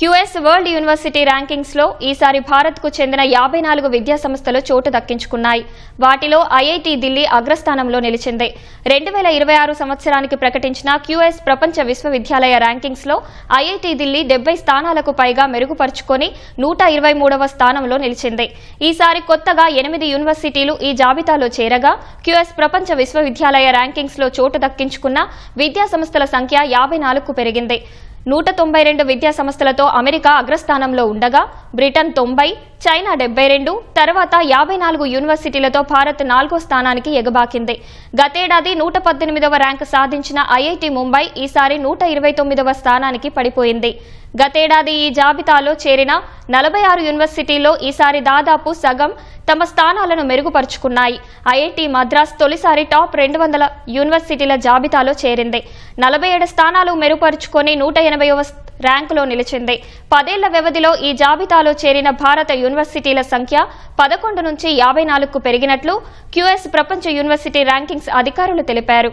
QS world university ర్యాంకింగ్స్లో ఈసారి భారత్కు చెందిన యాభై నాలుగు విద్యా సంస్థలు చోటు దక్కించుకున్నాయి. వాటిలో ఐఐటి ఢిల్లీ అగ్రస్థానంలో నిలిచింది. రెండు వేల ఇరవై ఆరు సంవత్సరానికి ప్రకటించిన క్యూఎస్ ప్రపంచ విశ్వవిద్యాలయ ర్యాంకింగ్స్లో ఐఐటి ఢిల్లీ డెబ్బై స్థానాలకు పైగా మెరుగుపరుచుకొని నూట ఇరవై మూడవ స్థానంలో నిలిచింది. ఈసారి కొత్తగా ఎనిమిది యూనివర్సిటీలు ఈ జాబితాలో చేరగా క్యూఎస్ ప్రపంచ విశ్వవిద్యాలయ ర్యాంకింగ్స్లో చోటు దక్కించుకున్న విద్యా సంస్థల సంఖ్య యాభై నాలుగుకు పెరిగింది. నూట తొంభై రెండు విద్యా సంస్థలతో అమెరికా అగ్రస్థానంలో ఉండగా బ్రిటన్ తొంభై చైనా డెబ్బై రెండు తర్వాత యాభై నాలుగు యూనివర్సిటీలతో భారత్ నాలుగో స్థానానికి ఎగబాకింది. గతేడాది నూట పద్దెనిమిదవ ర్యాంకు సాధించిన ఐఐటి ముంబై ఈసారి నూట ఇరవై తొమ్మిదవ స్థానానికి పడిపోయింది. గతేడాది ఈ జాబితాలో చేరిన నలభై ఆరు యూనివర్సిటీల్లో ఈసారి దాదాపు సగం తమ స్థానాలను మెరుగుపరుచుకున్నాయి. ఐఐటి మద్రాస్ తొలిసారి టాప్ రెండు వందల యూనివర్సిటీల జాబితాలో చేరింది. నలభై ఏడు స్థానాలు మెరుగుపరుచుకొని నూట ఎనభైవ ర్యాంకులో నిలిచింది. పదేళ్ళ వ్యవధిలో ఈ జాబితాలో చేరిన భారత యూనివర్సిటీల సంఖ్య పదకొండు నుంచి యాభై నాలుగుకు పెరిగినట్లు క్యూఎస్ ప్రపంచ యూనివర్సిటీ ర్యాంకింగ్స్ అధికారులు తెలిపారు.